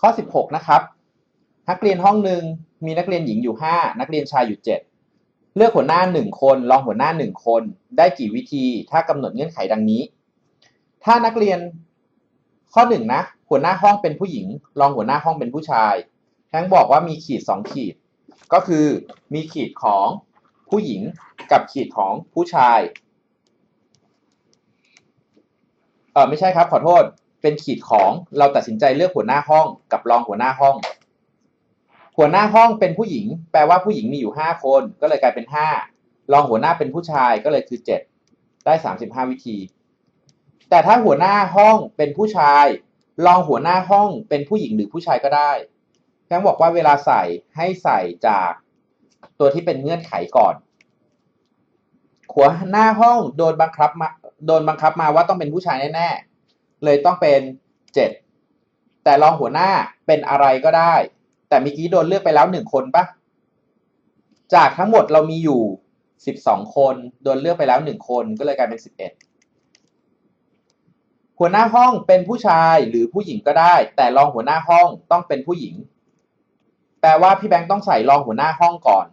ข้อ 16 นะครับนักเรียนห้องหนึ่งมีนักเรียนหญิงอยู่ 5 นักเรียนชายอยู่ 7 เลือกหัวหน้า 1 คนรองหัวหน้า 1 คน ได้กี่วิธีถ้ากำหนดเงื่อนไขดังนี้ ถ้านักเรียนข้อ1นะหัวหน้าห้องเป็นผู้หญิง รองหัวหน้าห้องเป็นผู้ชายแฮงบอกว่ามีขีด 2 ขีด ก็คือมีขีดของผู้หญิงกับขีดของผู้ชายเออไม่ใช่ครับขอโทษ เป็นขีดของเราตัดสินใจเลือกหัวหน้าห้องกับรองหัวหน้าห้อง หัวหน้าห้องเป็นผู้หญิง แปลว่าผู้หญิงมีอยู่ห้าคน ก็เลยกลายเป็นห้ารองหัวหน้าเป็นผู้ชายก็เลยคือเจ็ดได้สามสิบห้าวิธี แต่ถ้าหัวหน้าห้องเป็นผู้ชาย รองหัวหน้าห้องเป็นผู้หญิงหรือผู้ชายก็ได้แกบอกว่าเวลาใส่ให้ใส่จากตัวที่เป็นเงื่อนไขก่อนหัวหน้าห้องโดนบังคับมาโดนบังคับมาว่าต้องเป็นผู้ชายแน่ๆ เลยต้องเป็นเจ็ดแต่รองหัวหน้าเป็นอะไรก็ได้ แต่เมื่อกี้โดนเลือกไปแล้วหนึ่งคนปะจากทั้งหมดเรามีอยู่สิบสองคนโดนเลือกไปแล้วหนึ่งคนก็เลยกลายเป็นสิบเอ็ดหัวหน้าห้องเป็นผู้ชายหรือผู้หญิงก็ได้ แต่รองหัวหน้าห้องต้องเป็นผู้หญิง แปลว่าพี่แบงค์ต้องใส่รองหัวหน้าห้องก่อน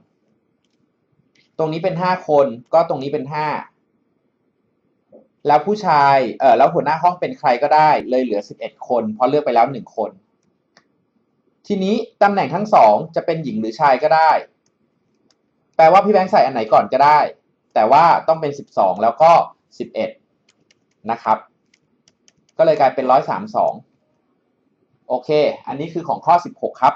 ตรงนี้เป็นห้าคนก็ตรงนี้เป็นห้า แล้วผู้ชายเออแล้วหัวหน้าห้องเป็นใครก็ได้ เลยเหลือสิบเอ็ดคน เพราะเลือกไปแล้วหนึ่งคน ทีนี้ตำแหน่งทั้งสองจะเป็นหญิงหรือชายก็ได้ แปลว่าพี่แบงค์ใส่อันไหนก่อนก็ได้ แต่ว่าต้องเป็นสิบสองแล้วก็สิบเอ็ดนะครับ ก็เลยกลายเป็นร้อยสามสองโอเค อันนี้คือของข้อสิบหกครับ